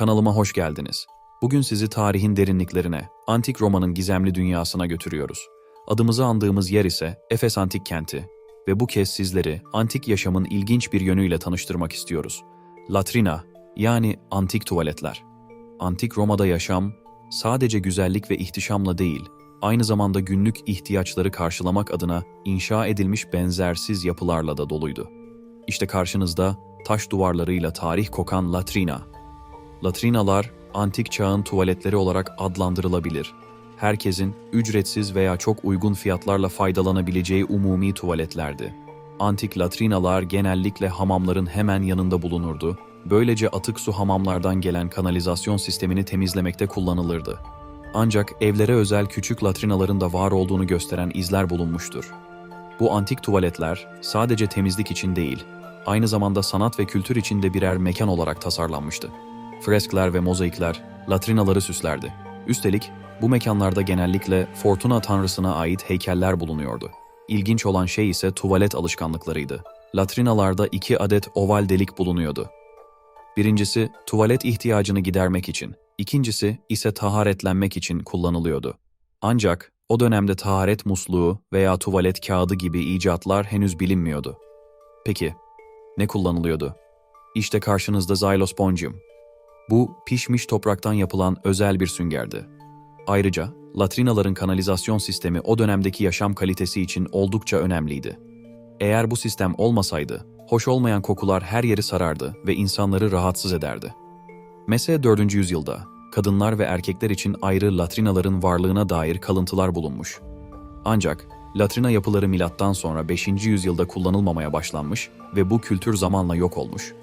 Kanalıma hoş geldiniz. Bugün sizi tarihin derinliklerine, Antik Roma'nın gizemli dünyasına götürüyoruz. Adımızı andığımız yer ise Efes Antik Kenti ve bu kez sizleri antik yaşamın ilginç bir yönüyle tanıştırmak istiyoruz. Latrina, yani antik tuvaletler. Antik Roma'da yaşam sadece güzellik ve ihtişamla değil, aynı zamanda günlük ihtiyaçları karşılamak adına inşa edilmiş benzersiz yapılarla da doluydu. İşte karşınızda taş duvarlarıyla tarih kokan latrina. Latrinalar, antik çağın tuvaletleri olarak adlandırılabilir. Herkesin ücretsiz veya çok uygun fiyatlarla faydalanabileceği umumi tuvaletlerdi. Antik latrinalar genellikle hamamların hemen yanında bulunurdu. Böylece atık su hamamlardan gelen kanalizasyon sistemini temizlemekte kullanılırdı. Ancak evlere özel küçük latrinaların da var olduğunu gösteren izler bulunmuştur. Bu antik tuvaletler sadece temizlik için değil, aynı zamanda sanat ve kültür için de birer mekan olarak tasarlanmıştı. Freskler ve mozaikler latrinaları süslerdi. Üstelik bu mekanlarda genellikle Fortuna tanrısına ait heykeller bulunuyordu. İlginç olan şey ise tuvalet alışkanlıklarıydı. Latrinalarda iki adet oval delik bulunuyordu. Birincisi tuvalet ihtiyacını gidermek için, ikincisi ise taharetlenmek için kullanılıyordu. Ancak o dönemde taharet musluğu veya tuvalet kağıdı gibi icatlar henüz bilinmiyordu. Peki, ne kullanılıyordu? İşte karşınızda Xylospongium. Bu pişmiş topraktan yapılan özel bir süngerdi. Ayrıca latrinaların kanalizasyon sistemi o dönemdeki yaşam kalitesi için oldukça önemliydi. Eğer bu sistem olmasaydı, hoş olmayan kokular her yeri sarardı ve insanları rahatsız ederdi. Mesele 4. yüzyılda kadınlar ve erkekler için ayrı latrinaların varlığına dair kalıntılar bulunmuş. Ancak latrina yapıları milattan sonra 5. yüzyılda kullanılmamaya başlanmış ve bu kültür zamanla yok olmuş.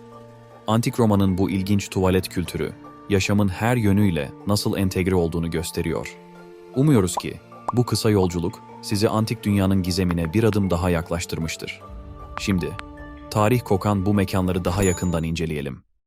Antik Roma'nın bu ilginç tuvalet kültürü, yaşamın her yönüyle nasıl entegre olduğunu gösteriyor. Umuyoruz ki bu kısa yolculuk sizi antik dünyanın gizemine bir adım daha yaklaştırmıştır. Şimdi, tarih kokan bu mekanları daha yakından inceleyelim.